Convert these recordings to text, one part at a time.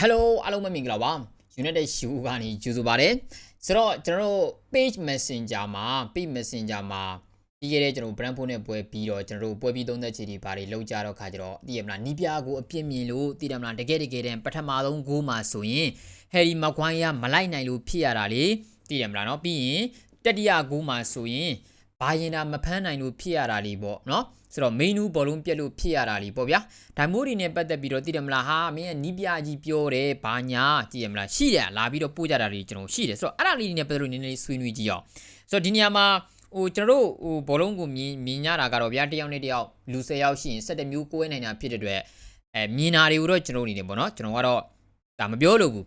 Hello အားလုံးပဲမင်္ဂလာပါ United Shoe ကနေကြိုဆိုပါတယ်ဆိုတော့ကျွန်တော်တို့ Page Messenger မှာ Page Messenger မှာပြီးခဲ့တဲ့ကျွန်တော် brand phone နဲ့ပွဲပြီးတော့ကျွန်တော်တို့ပွဲပြီးသုံးသက်ချီတွေဘာတွေလောက်ကြတော့ခါကြတော့သိရမလားနီးပြားကိုအပြစ်မြင်လို့သိတယ်မလားတကယ်တကယ်တမ်းပထမဆုံးဂိုးမှာဆိုရင် Harry Maguire မလိုက်နိုင်လို့ဖြစ်ရတာလေသိတယ်မလားเนาะပြီးရင်တတိယဂိုးမှာဆိုရင် ဘာရင်တာမဖမ်းနိုင်လို့ဖြစ်ရတာလीပေါ့เนาะဆိုတော့ main ဘောလုံးပြက်လို့ဖြစ်ရတာလीပေါ့ဗျာဒါမိုးတွေနဲ့ပတ်သက်ပြီးတော့သိတယ်မလားဟာမင်းကနီးပြကြီးပြောတယ်ဘာညာကြည့်ရမလားရှိတယ်လာပြီးတော့ပို့ကြတာတွေကျွန်တော်ရှိတယ်ဆိုတော့အဲ့ဒါလေးတွေနဲ့ပတ်သက်လို့နည်းနည်းလေးဆွေးနွေးကြည့်အောင်ဆိုတော့ဒီနေရာမှာဟိုကျွန်တော်တို့ဟိုဘောလုံးကိုမြင်မြင်ရတာကတော့ဗျာတယောက်နဲ့တယောက်လူ၁၀ယောက်ရှိရင်၁၁မျိုးကိုယ်နိုင်တာဖြစ်တဲ့အတွက်အဲမြင်တာတွေကိုတော့ကျွန်တော်အနေနဲ့ပေါ့နော်ကျွန်တော်ကတော့ဒါမပြောလို့ဘူး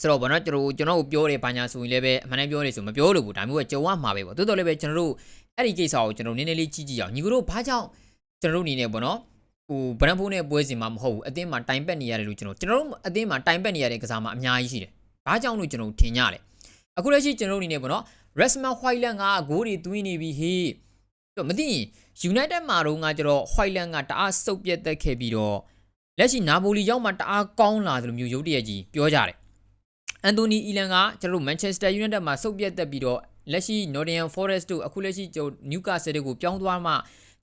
ဆိုတော့ဗောနော်ကျွန်တော်ကျွန်တော်ကိုပြောတယ်ဘာညာဆိုရင်လည်းပဲအမှန်တမ်းပြောတယ်ဆိုမပြောလို့ဘူးဒါမျိုးကကြုံရမှာပဲပေါ့တိုးတော်လည်းပဲကျွန်တော်တို့အဲ့ဒီကိစ္စကိုကျွန်တော်နည်းနည်းလေးကြည့်ကြည့်အောင်ညီကိုတို့ဘာကြောင့်ကျွန်တော်တို့အနေနဲ့ဗောနော်ဟိုဗရန်ဖိုးနဲ့ပွဲစဉ်မှာမဟုတ်ဘူးအသင်းမှာတိုင်ပက်နေရတယ်လို့ကျွန်တော်ကျွန်တော်တို့အသင်းမှာတိုင်ပက်နေရတဲ့ကစားမှာအများကြီးရှိတယ်ဘာကြောင့်လို့ကျွန်တော်ထင်ကြတယ်အခုလက်ရှိကျွန်တော်တို့အနေနဲ့ဗောနော် Resma Whiteland ကဂိုးတွေသွင်းနေပြီဟေးတော့မသိရင် United မှာတော့ငါကျတော့ Whiteland ကတအားစုပ်ပြတ်သက်ခဲ့ပြီးတော့လက်ရှိနာပိုလီရောက်မှတအားကောင်းလာတယ်လို့မျိုးရုပ်တရက်ကြီးပြောကြတယ် အန်တိုနီအီလန်ကကျွန်တော်တို့မန်ချက်စတာယူနိုက်တက်မှာဆုတ်ပြတ်တက်ပြီးတော့လက်ရှိ Nottingham Forest တို့အခုလက်ရှိကျွန်တော် Newcastle တို့ကိုပြောင်းသွားမှ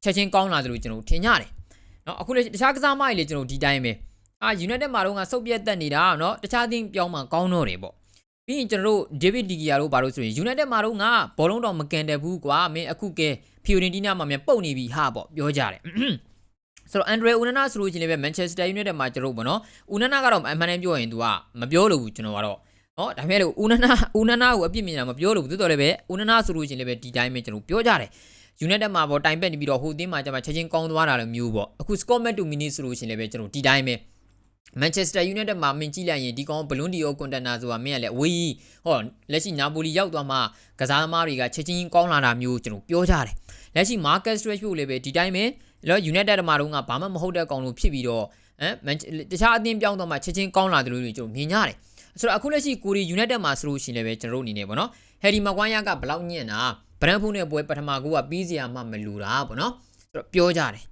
ချက်ချင်းကောင်းလာတယ်လို့ကျွန်တော်ထင်ရတယ်။နော်အခုလက်ရှိတခြားကစားမတွေလေကျွန်တော်ဒီတိုင်းပဲ။အာ United မှာတော့ငါဆုတ်ပြတ်တက်နေတာနော်တခြားသင်းပြောင်းမှကောင်းတော့တယ်ပေါ့။ပြီးရင်ကျွန်တော်တို့ David De Gea တို့ဘာလို့ဆိုရင် United မှာတော့ငါဘောလုံးတော့မကန်တယ်ဘူးကွာမင်းအခုကဲ Fiorentina မှာမြန်ပုတ်နေပြီဟာပေါ့ပြောကြတယ်။ဆိုတော့ Andre Onana ဆိုလို့ချင်းလည်းပဲ Manchester United မှာကျတော့ဘောနော်။ Onana ကတော့အမှန်တမ်းပြောရင် तू ကမပြောလို့ဘူးကျွန်တော်ကတော့ နော်ဒါပေမဲ့လို့ Onana Onana ကိုအပြစ်မြင်တာမပြောလို့ဘူးသို့တော်လည်းပဲ Onana ဆိုလို့ချင်းလည်းပဲဒီတိုင်းပဲကျွန်တော်ပြောကြတယ် United မှာပေါ့တိုင်ပက်နေပြီးတော့ဟိုအသင်းမှာကျမှချက်ချင်းကောင်းသွားတာလည်းမျိုးပေါ့အခု Scott McTominay ဆိုလို့ချင်းလည်းပဲကျွန်တော်ဒီတိုင်းပဲ Manchester United မှာမင်းကြည့်လိုက်ရင်ဒီကောင်ဘလွန်ဒီယိုကွန်တန်နာဆိုတာမင်းကလည်းအဝေးဟောလက်ရှိနာပိုလီရောက်သွားမှကစားသမားတွေကချက်ချင်းကောင်းလာတာမျိုးကျွန်တော်ပြောကြတယ်လက်ရှိ Marcus Rashford လည်းပဲဒီတိုင်းပဲလော United မှာတော့ကဘာမှမဟုတ်တဲ့ကောင်လို့ဖြစ်ပြီးတော့ဟမ်တခြားအသင်းပြောင်းတော့မှချက်ချင်းကောင်းလာတယ်လို့ကျွန်တော်မြင်ကြတယ် ဆိုတော့အခုလက်ရှိကိုရီ United မှာဆိုလို့ရှိရင်လည်းပဲကျွန်တော်တို့အနေနဲ့ပေါ့နော် Harry Maguire ကဘလောက်ညံ့တာဗရန်ဖူးနဲ့ပွဲပထမကူကပြီးစရာမှမလူတာပေါ့နော်ဆိုတော့ပြောကြတယ်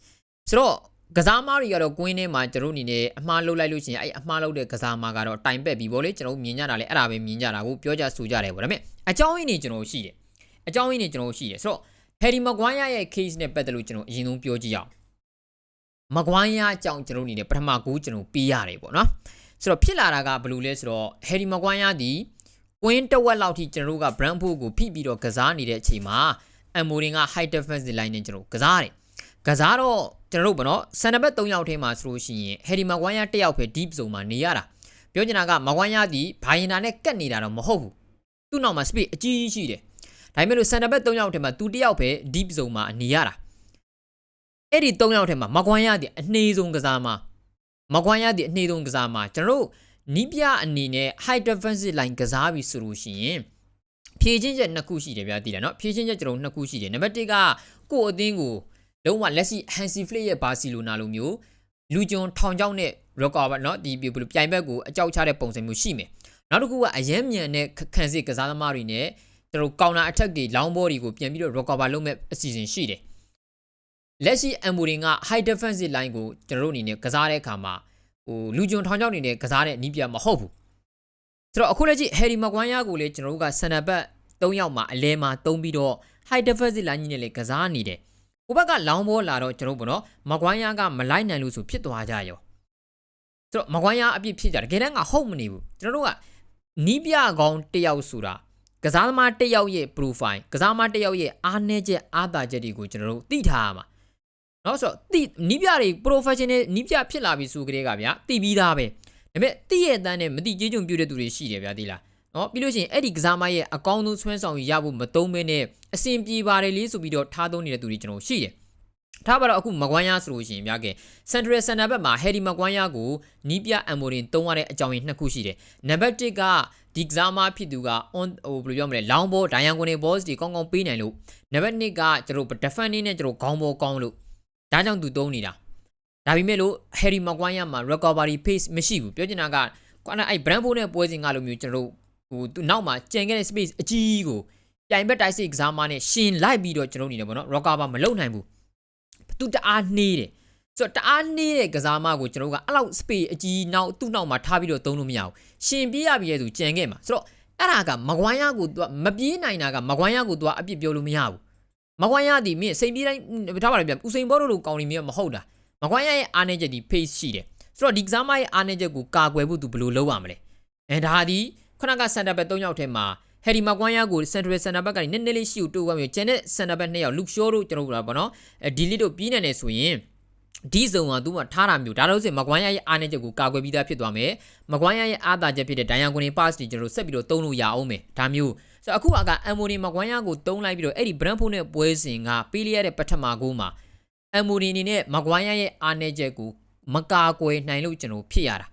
ဆိုတော့ကစားမားတွေကတော့ကွင်းထဲမှာကျွန်တော်အနေနဲ့အမှားလုပ်လိုက်လို့ရှိရင်အဲ့အမှားလုပ်တဲ့ကစားမားကတော့တိုင်ပက်ပြီးဗောလေကျွန်တော်မြင်ကြတာလေအဲ့ဒါပဲမြင်ကြတာကိုပြောကြဆိုကြတယ်ဗောဒါပေမဲ့အကြောင်းရင်းတွေကျွန်တော်ရှိတယ်အကြောင်းရင်းတွေကျွန်တော်ရှိတယ်ဆိုတော့ Harry Maguire ရဲ့ case နဲ့ပတ်သက်လို့ကျွန်တော်အရင်ဆုံးပြောကြည့်အောင် Maguire အကြောင်းကျွန်တော်အနေနဲ့ပထမကူကျွန်တော်ပေးရတယ်ဗောနော် ဆိုတော့ဖြစ်လာတာကဘယ်လိုလဲဆိုတော့ Harry Maguire ဒီကွင်းတဝက်လောက်ထိကျွန်တော်တို့က Brentford ကိုဖိပြီးတော့ကစားနေတဲ့အချိန်မှာ Amorim က high defense line နဲ့ကျွန်တော်ကစားတယ်ကစားတော့ကျွန်တော်တို့ဗောနော်ဆန်နဘက်3ယောက်ထဲမှာဆိုလို့ရှိရင် Harry Maguire တစ်ယောက်ပဲ deep zone မှာနေရတာပြောချင်တာက Maguire ဒီဘိုင်နာနဲ့ကတ်နေတာတော့မဟုတ်ဘူးသူ့နောက်မှာ speed အကြီးကြီးရှိတယ်ဒါပေမဲ့လို့ဆန်နဘက်3ယောက်ထဲမှာသူတစ်ယောက်ပဲ deep zone မှာနေရတာအဲ့ဒီ3ယောက်ထဲမှာ Maguire ဒီအနှေးဆုံးကစားမှာ မကွမ်းရသည့်အနှေးဆုံးကစားမှာကျွန်တော်တို့နီးပြအနေနဲ့ high defensive line ကစားပြီဆိုလို့ရှိရင်ဖြည့်ချင်းချက်နှစ်ခုရှိတယ်ဗျာသိတယ်နော်ဖြည့်ချင်းချက်ကျွန်တော်နှစ်ခုရှိတယ်နံပါတ်1ကကိုယ့်အသင်းကိုလုံးဝလက်ရှိ Hansi Flick ရဲ့ Barcelona လိုမျိုးလူကျွန်ထောင်ချောက်နဲ့ record ပဲနော်ဒီပြိုင်ဘက်ကိုအကြောက်ချတဲ့ပုံစံမျိုးရှိမယ်နောက်တစ်ခုကအယမ်းမြန်တဲ့ခံစစ်ကစားသမားတွေနဲ့ကျွန်တော်တို့ counter attack တွေ long ball တွေကိုပြန်ပြီးတော့ recover လုပ်မဲ့အစီအစဉ်ရှိတယ် လက်ရှိ Amorim က high defensive line ကိုကျွန်တော်တို့အနေနဲ့ကစားတဲ့အခါမှာဟိုလူကျွန်းထောင်ချောင်းနေနဲ့ကစားတဲ့အနည်းပြမဟုတ်ဘူးဆိုတော့အခုလက်ရှိ Harry Maguire ကိုလည်းကျွန်တော်တို့က center back ၃ယောက်မှာအလဲမှာတုံးပြီးတော့ high defensive line ကြီးနဲ့လည်းကစားနေတယ်ဟိုဘက်ကလောင်းဘောလာတော့ကျွန်တော်တို့ပေါ့နော်မကွိုင်းယားကမလိုက်နိုင်လို့ဆိုဖြစ်သွားကြရောဆိုတော့မကွိုင်းယားအပြစ်ဖြစ်ကြတယ်တကယ်တမ်းကဟုတ်မနေဘူးကျွန်တော်တို့ကနီးပြကောင်းတစ်ယောက်ဆိုတာကစားသမားတစ်ယောက်ရဲ့ profile ကစားသမားတစ်ယောက်ရဲ့အားနည်းချက်အားသာချက်တွေကိုကျွန်တော်တို့သိထားရမှာ နော်ဆိုတော့သိနီးပြတွေ professional နီးပြဖြစ်လာပြီဆိုကြတဲ့ကဗျာသိပြီးသားပဲဒါပေမဲ့သိရဲ့အတန်းနဲ့မသိကြေးကြုံပြတဲ့သူတွေရှိတယ်ဗျာသိလားနော်ပြီးလို့ရှိရင်အဲ့ဒီကစားမရဲ့အကောင်းဆုံးဆွဲဆောင်ရဖို့မတုံးမဲနဲ့အဆင်ပြေပါတယ်လေးဆိုပြီးတော့ထားသုံးနေတဲ့သူတွေကျွန်တော်ရှိတယ်ထားပါတော့အခုမကွမ်းရဆိုလို့ရှိရင်များကဲ Central Center ဘက်မှာ Harry မကွမ်းရကိုနီးပြအမ်မိုရင်တုံးရတဲ့အကြောင်းရင်းနှစ်ခုရှိတယ်နံပါတ်1ကဒီကစားမဖြစ်သူက on ဟိုဘယ်လိုပြောမလဲ long ball ဒိုင်ယန်ကွန်နေ balls တွေကောင်းကောင်းပေးနိုင်လို့နံပါတ်2ကကျွန်တော် defending နဲ့ကျွန်တော်ခေါင်းဘောကောင်းလို့ ဒါကြောင့်သူတုံးနေတာဒါပေမဲ့လို့ Harry Maguire မှာ recovery pace မရှိဘူးပြောချင်တာကကွာအဲ့ Brentford နဲ့ပွဲစဉ်ကလိုမျိုးကျွန်တော်ဟိုသူနောက်မှာကြံခဲ့တဲ့ space အကြီးကိုပြိုင်ဘက်တိုက်စစ်ကစားမနဲ့ရှင်လိုက်ပြီးတော့ကျွန်တော်အနေနဲ့ပေါ့နော် recover မလုပ်နိုင်ဘူးသူတအားနှေးတယ်ဆိုတော့တအားနေတဲ့ကစားမကိုကျွန်တော်တို့ကအဲ့လောက် space အကြီးနောက်သူ့နောက်မှာထားပြီးတော့သုံးလို့မရဘူးရှင်ပြေးရပြီရဲ့သူကြံခဲ့မှာဆိုတော့အဲ့ဒါကမကွမ်းရကိုသူကမပြေးနိုင်တာကမကွမ်းရကိုသူကအပြစ်ပြောလို့မရဘူး မကွမ်းရဒီမင်းစိန်ပြေးတိုင်းထားပါလေဗျဦးစိန်ဘောတို့လိုကောင်းနေမြမဟုတ်တာမကွမ်းရရဲ့အားနေချက်ဒီ face ရှိတယ်ဆိုတော့ဒီကစားမရဲ့အားနေချက်ကိုကာကွယ်ဖို့သူဘယ်လိုလုပ်ရမလဲအဲဒါဒီခုနကစန်တာဘက်၃ယောက်ထဲမှာဟယ်ဒီမကွမ်းရကို central center back ကနေနည်းနည်းလေးရှိကိုတိုးသွားပြီးကျန်တဲ့ center back နှစ်ယောက် Luke Shaw တို့ကျွန်တော်တို့ကပေါ့နော်အဲ delete တို့ပြီးနေတယ်ဆိုရင်ဒီဇုံကသူ့မှာထားတာမျိုးဒါတော့ဆိုမကွမ်းရရဲ့အားနေချက်ကိုကာကွယ်ပြီးသားဖြစ်သွားမယ်မကွမ်းရရဲ့အားသာချက်ဖြစ်တဲ့ဒိုင်ယန်ကွန် pass တွေကျွန်တော်တို့ဆက်ပြီးတော့သုံးလို့ရအောင်မယ်ဒါမျိုး ဆိုတော့အခုကအမ်မိုနီမကွမ်းရကိုသုံးလိုက်ပြီးတော့အဲ့ဒီ Brentford နဲ့ပွဲစဉ်ကပေးလိုက်ရတဲ့ပထမဂိုးမှာအမ်မိုနီအနေနဲ့မကွမ်းရရဲ့အားနေချက်ကိုမကာကွယ်နိုင်လို့ကျွန်တော်ဖြစ်ရတာ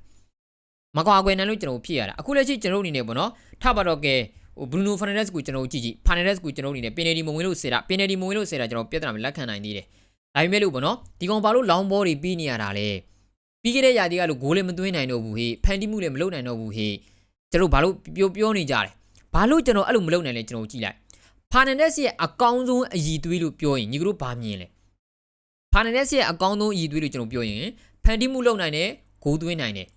မကွာကွယ်နိုင်လို့ကျွန်တော်ဖြစ်ရတာအခုလက်ရှိကျွန်တော်အနေနဲ့ပေါ့နော်ထပ်ပါတော့ကဲဟိုဘရူနိုဖာနက်ဒက်စ်ကိုကျွန်တော်ကြည့်ကြည့်ဖာနက်ဒက်စ်ကိုကျွန်တော်အနေနဲ့ပင်နယ်ဒီမဝင်လို့စေတာပင်နယ်ဒီမဝင်လို့စေတာကျွန်တော်ပြဿနာမလက်ခံနိုင်သေးတယ်ဒါပေမဲ့လို့ပေါ့နော်ဒီကောင်ဘာလို့လောင်းဘောတွေပြီးနေရတာလဲပြီးခဲ့တဲ့ရာသီကလို့ဂိုးလည်းမသွင်းနိုင်တော့ဘူးဟေးဖန်တီးမှုလည်းမလုပ်နိုင်တော့ဘူးဟေးကျွန်တော်ဘာလို့ပြောပြောနေကြတယ် ဘာလို့ကျွန်တော်အဲ့လိုမလုပ်နိုင်လဲကျွန်တော်ကြည့်လိုက်ဖာနက်ဒက်စ်ရဲ့အကောင်းဆုံးအည်သွေးလို့ပြောရင်ညီကတို့ဘာမြင်လဲဖာနက်ဒက်စ်ရဲ့အကောင်းဆုံးအည်သွေးလို့ကျွန်တော်ပြောရင်ဖန်တီးမှုလုပ်နိုင်တယ်ဂိုးသွင်းနိုင်တယ်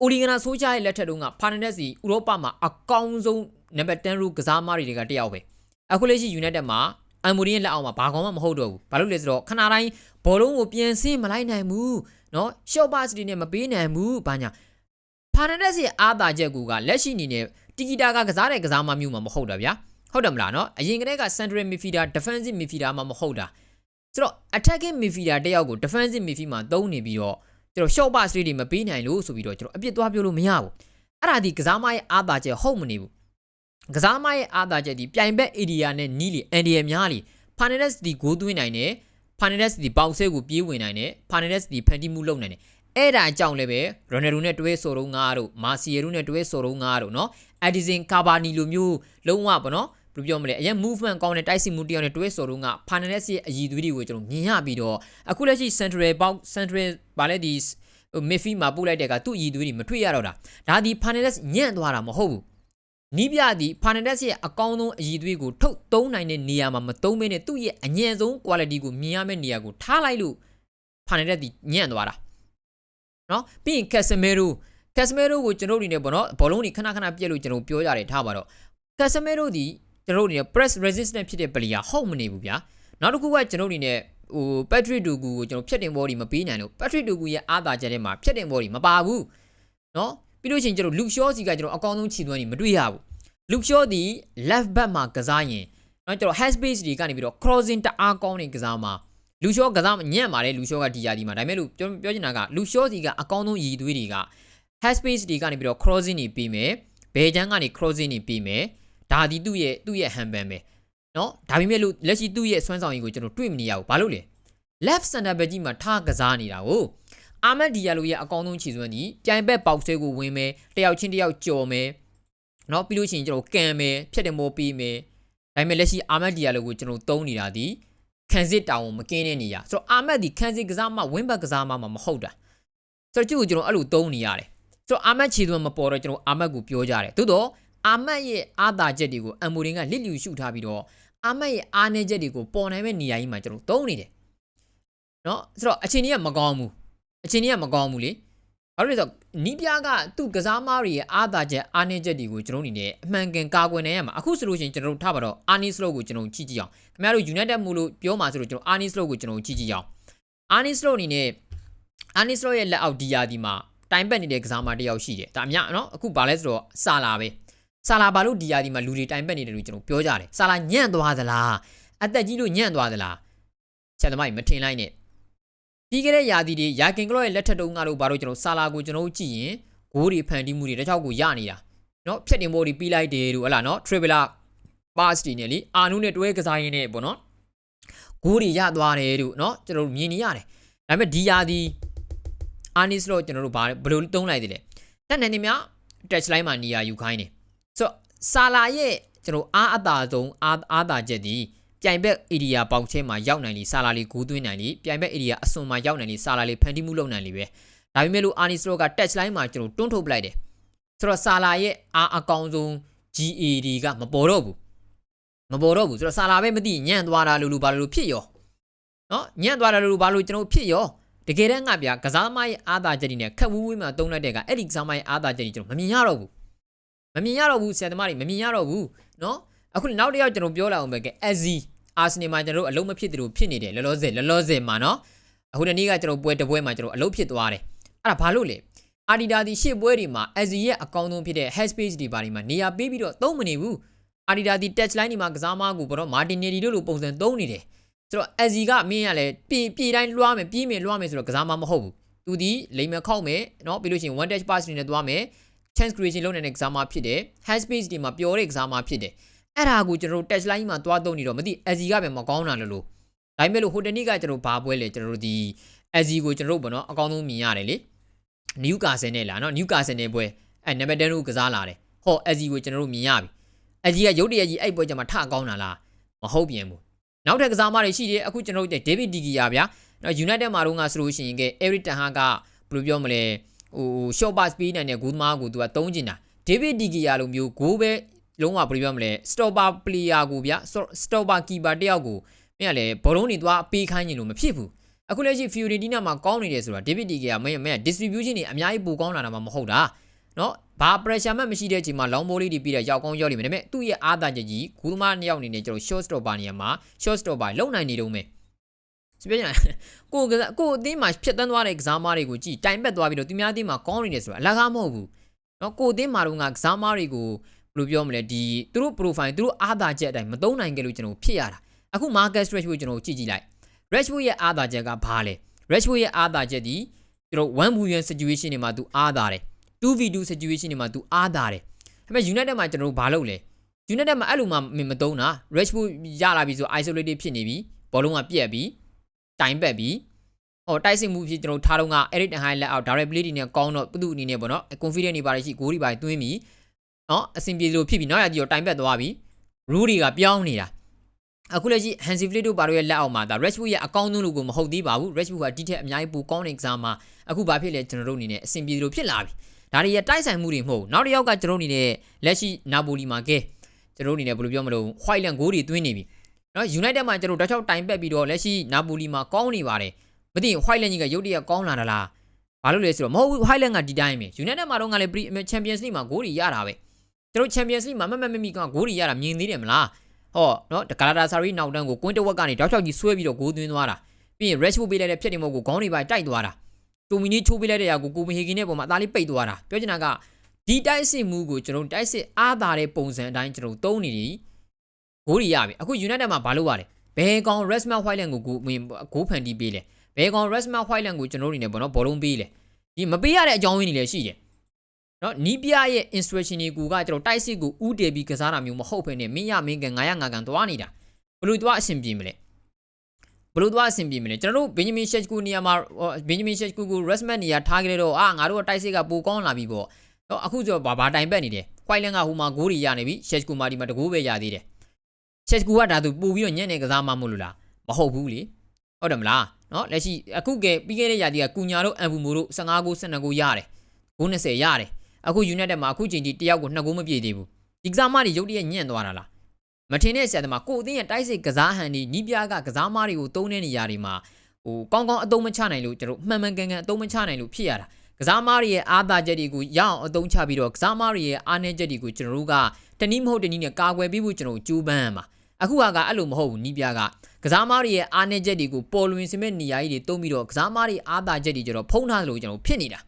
အိုလီဂနာဆိုးချာရဲ့လက်ထက်တုန်းကဖာနက်ဒက်စ်စီဥရောပမှာအကောင်းဆုံးနံပါတ်10ရူကစားမတွေကတယောက်ပဲအခုလက်ရှိ United မှာအမ်မိုရီရဲ့လက်အောက်မှာဘာကောင်မှမဟုတ်တော့ဘူးဘာလို့လဲဆိုတော့ခဏတိုင်းဘောလုံးကိုပြန်ဆင်းမလိုက်နိုင်ဘူးเนาะ short pass တွေနဲ့မပေးနိုင်ဘူးဘာညာဖာနန်ဒက်စ်ရဲ့အားသာချက်ကူကလက်ရှိအနေနဲ့ တီဂီတာကကစားတဲ့ကစားမမျိုးမှမဟုတ်တာဗျာဟုတ်တယ်မလားနော်အရင်ကတည်းက central midfielder defensive midfielder မှမဟုတ်တာဆိုတော့ attacking midfielder တယောက်ကို defensive midfield မှာသုံးနေပြီးတော့ကျွန်တော် short pass တွေမပေးနိုင်လို့ဆိုပြီးတော့ကျွန်တော်အပြစ်သွားပြောလို့မရဘူးအဲ့ဒါဒီကစားမရဲ့အာသာချက်ဟုတ်မနေဘူးကစားမရဲ့အာသာချက်ဒီပြိုင်ဘက် area နဲ့နီးလေ NDA များလေ Fernandes ဒီဂိုးသွင်းနိုင်တယ် Fernandes ဒီပေါင်ဆဲကိုပြေးဝင်နိုင်တယ် Fernandes ဒီဖန်တီးမှုလုပ်နိုင်တယ် အဲ့ဒါကြောင့်လည်းပဲရိုနယ်ဒိုနဲ့တွဲဆိုတော့ငါတို့မာစီယရိုနဲ့တွဲဆိုတော့ငါတို့နော်အက်ဒီဆင်ကာဘာနီလိုမျိုးလုံးဝပေါ့နော်ဘယ်လိုပြောမလဲအရင် movement ကောင်းတဲ့တိုက်စစ်မှုတစ်ယောက်နဲ့တွဲဆိုတော့က Fernandez ရဲ့အည်သွေးတွေကိုကျွန်တော်မြင်ရပြီးတော့အခုလက်ရှိ Central ပေါက် Central ဗာလဲဒီမက်ဖီမှာပို့လိုက်တဲ့ကသူ့အည်သွေးတွေမတွေ့ရတော့တာဒါဒီ Fernandez ညံ့သွားတာမဟုတ်ဘူးနီးပြသည် Fernandez ရဲ့အကောင်းဆုံးအည်သွေးကိုထုတ်သုံးနိုင်တဲ့နေရာမှာမသုံးမဲနဲ့သူ့ရဲ့အညံ့ဆုံး quality ကိုမြင်ရမယ့်နေရာကိုထားလိုက်လို့ Fernandez ညံ့သွားတာ နော်ပြီးရင်ကက်ဆမီရိုကက်ဆမီရိုကိုကျွန်တော်တို့အနေနဲ့ပေါ့နော်ဘောလုံးတွေခဏခဏပြက်လို့ကျွန်တော်ပြောကြတယ်ထားပါတော့ကက်ဆမီရိုသည်ကျွန်တော်တို့အနေနဲ့ press resistant ဖြစ်တဲ့ player ဟုတ်မနေဘူးဗျာနောက်တစ်ခုကကျွန်တော်တို့အနေနဲ့ဟို Patrick Dogu ကိုကျွန်တော်ဖြတ်တင်ဘောဒီမပေးနိုင်လို့ Patrick Dogu ရဲ့အားသာချက်ထဲမှာဖြတ်တင်ဘောဒီမပါဘူးနော်ပြီးလို့ရှိရင်ကျွန်တော် Luke Shaw စီကကျွန်တော်အကောင်းဆုံးခြေသွမ်းနေမတွေ့ရဘူး Luke Shaw ဒီ left back မှာကစားရင်เนาะကျွန်တော် head space တွေကနေပြီးတော့ crossing တအားကောင်းနေကစားမှာ Luke Shaw ကစားညံ့ပါတယ် Luke Shaw ကဒီယာဒီမှာဒါပေမဲ့လို့ပြောပြောချင်တာက Luke Shaw ဒီကအကောင်းဆုံးရည်သွေးတွေက head space တွေကနေပြီးတော့ crossing တွေပြီးမယ်ဘယ်ချမ်းကနေ crossing တွေပြီးမယ်ဒါဒီသူ့ရဲ့သူ့ရဲ့ handband ပဲเนาะဒါပေမဲ့လို့လက်ရှိသူ့ရဲ့စွမ်းဆောင်ရည်ကိုကျွန်တော်တွေ့မနေရဘူးဘာလို့လဲ left center back ကြီးမှာထားကစားနေတာကိုအာမတ်ဒီယာလိုရဲ့အကောင်းဆုံးခြေစွမ်းဒီပြိုင်ဘက်ပေါက်ဆွဲကိုဝင်မယ်တယောက်ချင်းတယောက်ကြော်မယ်เนาะပြီးလို့ရှိရင်ကျွန်တော်ကန်မယ်ဖြတ်တယ်မိုးပြီးမယ်ဒါပေမဲ့လက်ရှိအာမတ်ဒီယာလိုကိုကျွန်တော်သုံးနေတာဒီ ခံစစ်တောင်မကင်းတဲ့နေရာဆိုတော့အာမက်ဒီခံစစ်ကစားမဝင်းဘက်ကစားမမှာမဟုတ်တာဆိုတော့ကျုပ်ကကျွန်တော်အဲ့လိုသုံးနေရတယ်ဆိုတော့အာမက်ခြေသွင်းမပေါ်တော့ကျွန်တော်အာမက်ကိုပြောကြတယ်သို့တော့အာမက်ရဲ့အာသာချက်တွေကိုအမ်မိုရင်ကလစ်လျူရှုထားပြီးတော့အာမက်ရဲ့အားနည်းချက်တွေကိုပေါ်နိုင်မဲ့နေရာကြီးမှာကျွန်တော်သုံးနေတယ်နော်ဆိုတော့အချိန်ကြီးကမကောင်းဘူးအချိန်ကြီးကမကောင်းဘူးလေ ဘာလို့လဲဆိုတော့နီးပြားကသူ့ကစားမားတွေရဲ့အာသာချက်အားနည်းချက်တွေကိုကျွန်တော်အနေနဲ့အမှန်ကန်ကာကွယ်နိုင်ရမှာအခုဆိုလို့ရှိရင်ကျွန်တော်တို့ထားပါတော့အာနီစလော့ကိုကျွန်တော်ကြည့်ကြည့်အောင်ခင်ဗျားတို့ United မို့လို့ပြောမှာဆိုလို့ကျွန်တော်အာနီစလော့ကိုကျွန်တော်ကြည့်ကြည့်အောင်အာနီစလော့အနေနဲ့အာနီစလော့ရဲ့လက်အောက်ဒီယာဒီမှာတိုင်ပတ်နေတဲ့ကစားမားတစ်ယောက်ရှိတယ်ဒါအများနော်အခုဘာလဲဆိုတော့ဆာလာပဲဆာလာဘာလို့ဒီယာဒီမှာလူတွေတိုင်ပတ်နေတယ်လို့ကျွန်တော်ပြောကြတယ်ဆာလာညံ့သွားသလားအသက်ကြီးလို့ညံ့သွားသလားချက်သမားကြီးမထင်လိုက်နဲ့ ပြီးခဲ့တဲ့ယာဒီတွေယာကင်ကလော့ရဲ့လက်ထက်တုန်းကတော့ဘာလို့ကျွန်တော်ဆာလာကိုကျွန်တော်ကြည့်ရင်ဂိုးတွေဖန်တီးမှုတွေတခြားကိုရနေတာနော်ဖြတ်တင်ဘောတွေပြီးလိုက်တယ်လို့ဟလာနော် triple pass တွေနဲ့လေအာနုနဲ့တွဲကစားရင်းနဲ့ပေါ့နော်ဂိုးတွေရသွားတယ်လို့နော်ကျွန်တော်တို့မြင်နေရတယ်ဒါပေမဲ့ဒီယာဒီအာနီစ်လို့ကျွန်တော်တို့ဘာဘယ်လိုသုံးလိုက်သေးလဲတက်နေနေမြ touch line မှာနေရာယူခိုင်းတယ်ဆိုတော့ဆာလာရဲ့ကျွန်တော်အားအသာဆုံးအားအားသာချက်ဒီ ပြိုင်ဘက် area ပေါင်ချဲမှာရောက်နိုင်လေဆာလာလီဂိုးသွင်းနိုင်လေပြိုင်ဘက် area အစွန်မှာရောက်နိုင်လေဆာလာလီဖန်တီးမှုလုပ်နိုင်လေပဲဒါပေမဲ့လို့အာနီစရော့က touch line မှာကျွန်တော်တွန်းထုတ်ပလိုက်တယ်ဆိုတော့ဆာလာရဲ့အားအကောင်းဆုံး GAD ကမပေါ်တော့ဘူးမပေါ်တော့ဘူးဆိုတော့ဆာလာပဲမသိညံ့သွားတာလို့လို့ဘာလို့ဖြစ်ရောနော်ညံ့သွားတာလို့ဘာလို့ကျွန်တော်ဖြစ်ရောတကယ်တမ်းကဗျာကစားသမားရဲ့အာသာချက်တွေနဲ့ခက်ဝူးဝူးမှတုံးလိုက်တဲ့ကအဲ့ဒီကစားသမားရဲ့အာသာချက်တွေကျွန်တော်မမြင်ရတော့ဘူးမမြင်ရတော့ဘူးဆရာသမားတွေမမြင်ရတော့ဘူးနော်အခုနောက်တစ်ယောက်ကျွန်တော်ပြောလိုက်အောင်ပဲကဲအက်ဇီ အာဆင်နယ်မှာကျွန်တော်တို့အလုံးမဖြစ်သလိုဖြစ်နေတယ်လောလောဆယ်လောလောဆယ်မှာနော်အခုဒီနေ့ကကျွန်တော်ပွဲတစ်ပွဲမှာကျွန်တော်အလုံးဖြစ်သွားတယ်အဲ့ဒါဘာလို့လဲအာဒီဒါဒီရှေ့ပွဲတွေမှာအဇီရဲ့အကောင်းဆုံးဖြစ်တဲ့ hash page ဒီပါတွေမှာနေရာပေးပြီးတော့သုံးမနေဘူးအာဒီဒါဒီ touch line ဒီမှာကစားမကိုဘတော့ martinelli တို့လိုပုံစံသုံးနေတယ်ဆိုတော့အဇီကမင်းကလည်းပြေပြေတိုင်းလွှားမယ်ပြေးမယ်လွှားမယ်ဆိုတော့ကစားမမဟုတ်ဘူးသူဒီလိမ်မခောက်မယ်နော်ပြီးလို့ရှိရင် one touch pass တွေနဲ့သွားမယ် chance creation လုပ်နေတဲ့ကစားမဖြစ်တယ် hash page ဒီမှာပျော်တဲ့ကစားမဖြစ်တယ် အဲ့ဒါကိုကျွန်တော်တို့ touch line မှာသွားသုံးနေတော့မသိအဇီကပဲမကောင်းတာလို့လို့ဒါပေမဲ့လို့ဟိုတနေ့ကကျွန်တော်ဘာပွဲလဲကျွန်တော်တို့ဒီအဇီကိုကျွန်တော်တို့ဘောနော်အကောင်းဆုံးမြင်ရတယ်လေနယူကာဆယ်နဲ့လာနော်နယူကာဆယ်နဲ့ပွဲအဲ့နံပါတ်10ကိုကစားလာတယ်ဟောအဇီကိုကျွန်တော်တို့မြင်ရပြီအဇီကရုတ်တရက်ကြီးအဲ့ပွဲကျမှထကောင်းတာလားမဟုတ်ပြန်ဘူးနောက်ထပ်ကစားမတွေရှိတယ်အခုကျွန်တော်တို့ဒေးဗစ်ဒီဂီယာဗျာနော် United မှာတော့ငါဆိုလို့ရှိရင်ကဲ Eric Ten Hag ကဘယ်လိုပြောမလဲဟို short pass ပေးနိုင်တဲ့ဂိုးသမားကိုသူကတုံးကျင်တာဒေးဗစ်ဒီဂီယာလိုမျိုးဂိုးပဲ လုံးဝဘယ်လိုပြောမလဲ stopper player ကိုဗျ stopper keeper တယောက်ကိုမင်းကလည်းဘောလုံးတွေသွားပေးခိုင်းနေလို့မဖြစ်ဘူးအခုလက်ရှိ Fiorentina မှာကောင်းနေတယ်ဆိုတာ David De Gea မင်းမင်း distribution တွေအများကြီးပိုကောင်းလာတာမှမဟုတ်တာနော်ဘာ pressure မှမရှိတဲ့အချိန်မှာ long volley တွေပြီးတော့ရောက်ကောင်းရောက်လိမ့်မယ်ဒါပေမဲ့သူ့ရဲ့အားသာချက်ကြီးဂူသမားနှစ်ယောက်အနေနဲ့ကျွန်တော် short stopper နေရာမှာ short stopper လုံနိုင်နေတော့မယ်စပြည့်ညာကိုကကိုအသင်းမှာဖြတ်တန်းသွားတဲ့ကစားမတွေကိုကြည်တိုင်ပက်သွားပြီးတော့သူများအသင်းမှာကောင်းနေတယ်ဆိုတာအလကားမဟုတ်ဘူးနော်ကိုအသင်းမှာတော့ကစားမတွေကို ဘယ်လိုပြောမလဲဒီသူတို့ profile သူတို့အားသာချက်အတိုင်းမသုံးနိုင်ကြလို့ကျွန်တော်ဖြစ်ရတာအခု market stretch ကိုကျွန်တော်ကြည့်ကြည့်လိုက် Rashford ရဲ့အားသာချက်ကဘာလဲ Rashford ရဲ့အားသာချက်ဒီကျွန်တော်1 million situation တွေမှာသူအားသာတယ် 2v2 situation တွေမှာသူအားသာတယ်ဒါပေမဲ့ United မှာကျွန်တော်တို့ဘာလုပ်လဲ United မှာအဲ့လိုမှမသုံးတာ Rashford ရလာပြီဆို isolated ဖြစ်နေပြီဘောလုံးကပြက်ပြီတိုင်ပက်ပြီဟောတိုက်စစ်မှုဖြစ်ကျွန်တော်ထားတော့က Eric Ten Hag လက်အောက် direct play တွေနဲ့ကောင်းတော့သူ့အနေနဲ့ပေါ့နော် confident တွေပါရှိဂိုးတွေပါတွင်းပြီ နော်အဆင်ပြေလို့ဖြစ်ပြီနောက်ရကြည့်တော့တိုင်ပက်သွားပြီ rule တွေကပြောင်းနေတာအခုလက်ရှိ Hansi Flick တို့ဘာလို့ရဲ့လက်အောက်မှာဒါ Rashford ရဲ့အကောင့်ဆုံးလို့ကိုမဟုတ်သေးပါဘူး Rashford ကဒီထက်အများကြီးပိုကောင်းတဲ့ကစားမှာအခုဘာဖြစ်လဲကျွန်တော်တို့အနေနဲ့အဆင်ပြေလို့ဖြစ်လာပြီဒါတွေရတိုက်ဆိုင်မှုတွေမဟုတ်နောက်တစ်ယောက်ကကျွန်တော်အနေနဲ့လက်ရှိနာပိုလီမှာကဲကျွန်တော်အနေနဲ့ဘယ်လိုပြောမလို့ white land ဂိုးတွေသွင်းနေပြီနော် United မှာကျွန်တော်တောက်ချောက်တိုင်ပက်ပြီးတော့လက်ရှိနာပိုလီမှာကောင်းနေပါတယ်မသိရင် white land ကြီးကရုတ်တရက်ကောင်းလာတာလားဘာလို့လဲဆိုတော့မဟုတ်ဘူး white land ကဒီတိုင်းပဲ United မှာတော့ငါလည်း Champions League မှာဂိုးတွေရတာပဲကျွန် တော် Champions League မှာမမမမီကဂိုးတွေရတာမြင်သေးတယ်မလားဟောနော်ဂလာတာဆာရီနောက်တန်းကိုကွင်းတဝက်ကနေတောက်ချောက်ကြီးဆွဲပြီးတော့ဂိုးသွင်းသွားတာပြီးရင် Rashford ပေးလိုက်တဲ့ဖြတ်တင်မဟုတ်ကိုခေါင်းတွေပါတိုက်သွားတာတိုမီနီချိုးပေးလိုက်တဲ့ຢာကိုကိုပင်ဟေဂင်နဲ့ပုံမှာအသားလေးပိတ်သွားတာပြောချင်တာကဒီတိုက်စစ်မှုကိုကျွန်တော်တိုက်စစ်အားသာတဲ့ပုံစံအတိုင်းကျွန်တော်သုံးနေပြီဂိုးတွေရပြီအခု United မှာဘာလုပ်ရလဲဘယ်ကောင် Resma Whiteland ကိုကိုဂိုးဖန်တီးပေးလဲဘယ်ကောင် Resma Whiteland ကိုကျွန်တော်တို့နေပေါ့နော်ဘောလုံးပေးလဲဒီမပေးရတဲ့အကြောင်းရင်းတွေလည်းရှိတယ် နော်နီးပြရဲ့ instruction တွေကိုကကျွန်တော်တိုက်စစ်ကိုဥတည်ပြီးကစားတာမျိုးမဟုတ်ဘဲနဲ့မင်းရမင်းကန်ငါရငါကန်သွားနေတာဘလို့သွားအဆင်ပြေမလဲဘလို့သွားအဆင်ပြေမလဲကျွန်တော်တို့ဘင်ဂျမင်ရှက်ကူနေရာမှာဘင်ဂျမင်ရှက်ကူကို resmat နေရာထားကြတဲ့တော့အာငါတို့ကတိုက်စစ်ကပိုကောင်းလာပြီပေါ့တော့အခုကျတော့ဘာဘာတိုင်ပက်နေတယ်ခွိုင်လန်ကဟိုမှာဂိုးတွေရနေပြီရှက်ကူမာဒီမှာတကူပဲရသေးတယ်ရှက်ကူကဒါသူပို့ပြီးတော့ညံ့နေကစားမှမလို့လားမဟုတ်ဘူးလေဟုတ်တယ်မလားနော်လက်ရှိအခုကပြီးခဲ့တဲ့ရာသီကကူညာတို့အန်ဘူမိုတို့15ဂိုး12ဂိုးရတယ်ဂိုး20ရတယ် အခု United မှာအခုချိန်ကြီးတယောက်ကို2ဂိုးမပြည့်သေးဘူးဒီကစားမတွေရုတ်တရက်ညံ့သွားတာလားမထင်တဲ့ဆရာသမားကိုအသိရတိုက်စိတ်ကစားဟန်ဒီနီးပြားကကစားမတွေကိုတုံးတဲ့နေရာတွေမှာဟိုကောင်းကောင်းအသုံးမချနိုင်လို့ကျွန်တော်မှန်မှန်ကန်ကန်အသုံးမချနိုင်လို့ဖြစ်ရတာကစားမတွေရဲ့အားသာချက်တွေကိုရအောင်အသုံးချပြီးတော့ကစားမတွေရဲ့အားနည်းချက်တွေကိုကျွန်တော်တို့ကတနည်းမဟုတ်တနည်းနဲ့ကာကွယ်ပြီးဖို့ကျွန်တော်ကြိုးပမ်းရမှာအခုကအဲ့လိုမဟုတ်ဘူးနီးပြားကကစားမတွေရဲ့အားနည်းချက်တွေကိုပေါ်လွင်စမဲ့နေရာကြီးတွေတုံးပြီးတော့ကစားမတွေအားသာချက်တွေကျွန်တော်ဖုံးထားလို့ကျွန်တော်ဖြစ်နေတာ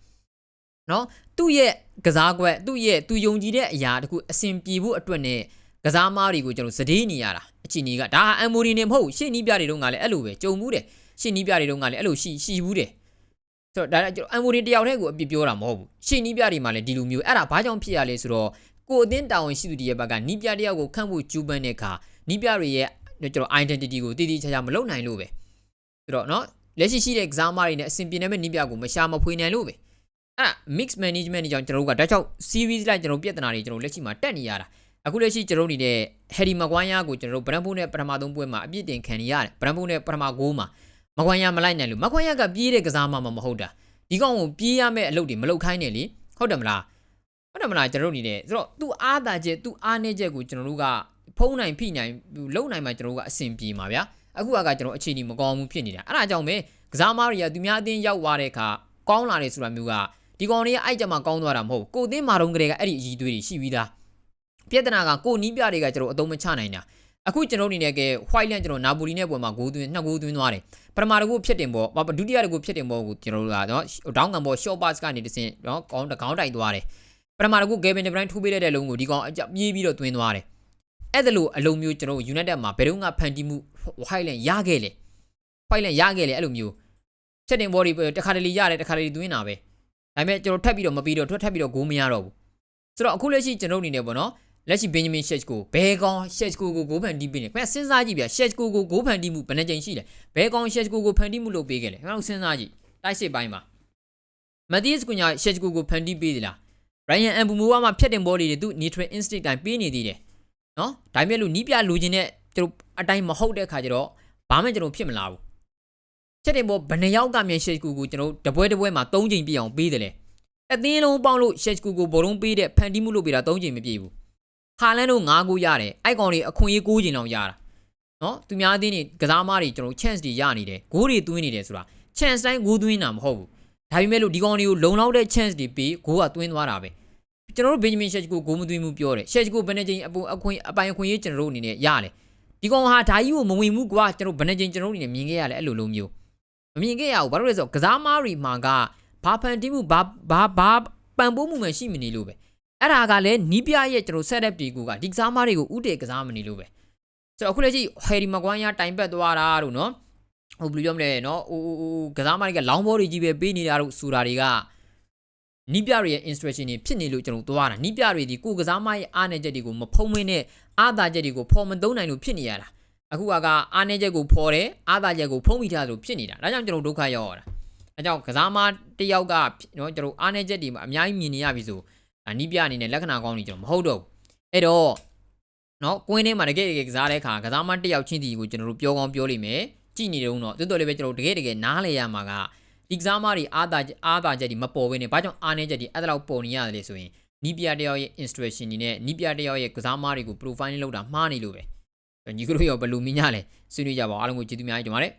နော်သူ့ရဲ့ ကစားကွက်သူ့ရဲ့သူယုံကြည်တဲ့အရာတခုအစဉ်ပြေဖို့အတွက်နဲ့ကစားမားတွေကိုကျွန်တော်စတေးနေရတာအချီနီကဒါအမ်မိုရီနေမဟုတ်ရှင်းနီးပြတွေတုန်းကလည်းအဲ့လိုပဲကြုံမှုတယ်ရှင်းနီးပြတွေတုန်းကလည်းအဲ့လိုရှိရှိဘူးတယ်ဆိုတော့ဒါကျွန်တော်အမ်မိုရီတယောက်တည်းကိုအပြစ်ပြောတာမဟုတ်ဘူးရှင်းနီးပြတွေမှာလည်းဒီလိုမျိုးအဲ့ဒါဘာကြောင့်ဖြစ်ရလဲဆိုတော့ကိုအသင်းတာဝန်ရှိသူတွေရဲ့ဘက်ကနီးပြတယောက်ကိုခန့်ဖို့ကျူးပန်းတဲ့အခါနီးပြတွေရဲ့ကျွန်တော် identity ကိုတည်တည်ချာချာမလုပ်နိုင်လို့ပဲဆိုတော့เนาะလက်ရှိရှိတဲ့ကစားမားတွေနဲ့အဆင်ပြေနေမဲ့နီးပြကိုမရှာမဖွေနိုင်လို့ပဲ အဲ့ mix management တွေကြောင့်ကျွန်တော်တို့ကဒါကြောင့် series လိုက်ကျွန်တော်ပြဿနာတွေကျွန်တော်လက်ရှိမှာတက်နေရတာအခုလက်ရှိကျွန်တော်တို့နေတဲ့ Harry Maguire ကိုကျွန်တော်တို့ Brentford နဲ့ပထမဆုံးပွဲမှာအပြစ်တင်ခံနေရတယ် Brentford နဲ့ပထမဂိုးမှာ Maguire မလိုက်နိုင်လို့ Maguire ကပြေးတဲ့ကစားမှမဟုတ်တာဒီကောင်ကိုပြေးရမယ့်အလုပ်တွေမလုပ်ခိုင်းနဲ့လေဟုတ်တယ်မလားဟုတ်တယ်မလားကျွန်တော်တို့နေတဲ့ဆိုတော့သူအားသာချက်သူအားနေချက်ကိုကျွန်တော်တို့ကဖုံးနိုင်ဖိနိုင်လုံနိုင်မှကျွန်တော်တို့ကအဆင်ပြေမှာဗျာအခုကကျွန်တော်အခြေအနေမကောင်းဘူးဖြစ်နေတာအဲ့ဒါကြောင့်ပဲကကစားမားတွေကသူများအသင်းရောက်သွားတဲ့အခါကောင်းလာတယ်ဆိုတာမျိုးက ဒီကောင်တွေကအဲ့ကြမှာကောင်းသွားတာမဟုတ်ဘူးကိုအသင်းမာတုံးကလေးကအဲ့ဒီအကြီးသွေးတွေရှိပြီးသားပြဿနာကကိုနီးပြတွေကကျွန်တော်အသုံးမချနိုင်တာအခုကျွန်တော်အနေနဲ့က white land ကျွန်တော်နာပိုလီနဲ့ပွဲမှာဂိုးသွင်းနှစ်ဂိုးသွင်းသွားတယ်ပထမတစ်ခုဖြစ်တင်ပေါ့ဒုတိယတစ်ခုဖြစ်တင်ပေါ့ကိုကျွန်တော်တို့ကနော်ဒေါင်းကန်ပေါ့ short pass ကနေတစင်နော်ကောင်းတကောင်းတိုက်သွားတယ်ပထမတစ်ခု Kevin De Bruyne ထိုးပေးလိုက်တဲ့လုံးကိုဒီကောင်အကြပြေးပြီးတော့သွင်းသွားတယ်အဲ့ဒါလို့အလုံးမျိုးကျွန်တော် United မှာဘယ်တော့မှဖန်တီးမှု white land ရခဲ့လေ white land ရခဲ့လေအဲ့လိုမျိုးချက်တင်ဘော်ဒီတခါတလေရတယ်တခါတလေသွင်းတာပဲ ဒါပေမဲ့ကျွန်တော်ထပ်ပြီးတော့မပြီးတော့ထွက်ထပ်ပြီးတော့ဂိုးမရတော့ဘူးဆိုတော့အခုလက်ရှိကျွန်တော်အနေနဲ့ပေါ့နော်လက်ရှိ Benjamin Sheshko ဘဲကောင် Sheshko ကိုဂိုးဖန်တီးပေးနေခင်ဗျစဉ်းစားကြည့်ဗျ Sheshko ကိုဂိုးဖန်တီးမှုဘယ်နှကြိမ်ရှိလဲဘဲကောင် Sheshko ကိုဖန်တီးမှုလုပ်ပေးခဲ့လေခင်ဗျစဉ်းစားကြည့်တိုက်စစ်ပိုင်းမှာ Matthias Cunha Sheshko ကိုဖန်တီးပေးသလား Ryan Mbumoa မှာဖြတ်တင်ဘောတွေသူ neutral instinct တိုင်းပေးနေသေးတယ်နော်ဒါပေမဲ့လို့နီးပြလူချင်းတဲ့ကျွန်တော်အတိုင်းမဟုတ်တဲ့ခါကျတော့ဘာမှကျွန်တော်ဖြစ်မလာဘူး ချက်တင်ဘောဘယ်နှယောက်ကမြန် Sheshko ကိုကျွန်တော်တပွဲတပွဲမှာ၃ချိန်ပြည့်အောင်ပေးတယ်လေအသင်းလုံးပေါင်းလို့ Sheshko ကိုဘောလုံးပေးတဲ့ဖန်တီးမှုလုပ်ပေးတာ၃ချိန်မပြည့်ဘူးဟာလန်တို့၅ခုရတယ်အိုက်ကောင်တွေအခွင့်အရေး၉ချိန်လောက်ရတာနော်သူများအသင်းတွေကစားမားတွေကျွန်တော် chance တွေရနေတယ်ဂိုးတွေသွင်းနေတယ်ဆိုတာ chance တိုင်းဂိုးသွင်းတာမဟုတ်ဘူးဒါပေမဲ့လို့ဒီကောင်တွေကိုလုံလောက်တဲ့ chance တွေပေးဂိုးကသွင်းသွားတာပဲကျွန်တော်တို့ Benjamin Sheshko ဂိုးမသွင်းဘူးပြောတယ် Sheshko ဘယ်နှချိန်အပေါ်အခွင့်အပိုင်အခွင့်အရေးကျွန်တော်တို့အနေနဲ့ရတယ်ဒီကောင်ဟာဓာကြီးကိုမဝင်ဘူးကွာကျွန်တော်ဘယ်နှချိန်ကျွန်တော်တို့အနေနဲ့မြင်ခဲ့ရလဲအဲ့လိုလိုမျိုး မမြင်ခဲ့ရဘူးဘာလို့လဲဆိုတော့ကစားမားတွေမှာကဘာဖန်တီးမှုဘာဘာဘာပံပိုးမှုမှရှိမနေလို့ပဲအဲ့ဒါကလည်းနီးပြရဲ့ကျွန်တော် setup တွေကဒီကစားမားတွေကိုဥတည်ကစားမနေလို့ပဲဆိုတော့အခုလက်ရှိ Harry Maguire တိုင်ပတ်သွားတာတို့နော်ဟိုဘယ်လိုပြောမလဲနော်ဟိုဟိုကစားမားတွေကလောင်းဘောတွေကြီးပဲပေးနေတာတို့ဆိုတာတွေကနီးပြတွေရဲ့ instruction တွေဖြစ်နေလို့ကျွန်တော်သွားတာနီးပြတွေဒီကိုကစားမရဲ့အားနည်းချက်တွေကိုမဖုံးမင်းနဲ့အားသာချက်တွေကိုဖော်မသုံးနိုင်လို့ဖြစ်နေရတာ အခုကအားနည်းချက်ကိုဖော်တယ်အားသာချက်ကိုဖုံးမိထားလို့ဖြစ်နေတာဒါကြောင့်ကျွန်တော်ဒုက္ခရောက်ရတာအဲကြောင့်ကစားမတယောက်ကနော်ကျွန်တော်အားနည်းချက်တွေမှာအများကြီးမြင်နေရပြီဆိုဒါနီးပြအနေနဲ့လက္ခဏာကောင်းနေကျွန်တော်မဟုတ်တော့ဘူးအဲ့တော့နော်ကွင်းထဲမှာတကယ်တကယ်ကစားတဲ့အခါကစားမတယောက်ချင်းတီကိုကျွန်တော်တို့ပြောကောင်းပြောလိမ့်မယ်ကြည့်နေတုံးတော့တော်တော်လေးပဲကျွန်တော်တကယ်တကယ်နားလေရမှာကဒီကစားမတွေအားသာအားသာချက်တွေမပေါ်ဘဲနဲ့ဘာကြောင့်အားနည်းချက်တွေအဲ့ဒါလောက်ပေါ်နေရတယ်လေဆိုရင်နီးပြတယောက်ရဲ့ instruction တွေနဲ့နီးပြတယောက်ရဲ့ကစားမတွေကို profile လုပ်တာမှားနေလို့ပဲ ညီကတို့ရောဘယ်လိုမြင်ကြလဲဆွေးနွေးကြပါဦးအားလုံးကိုကျေးဇူးများကြီးတင်ပါတယ်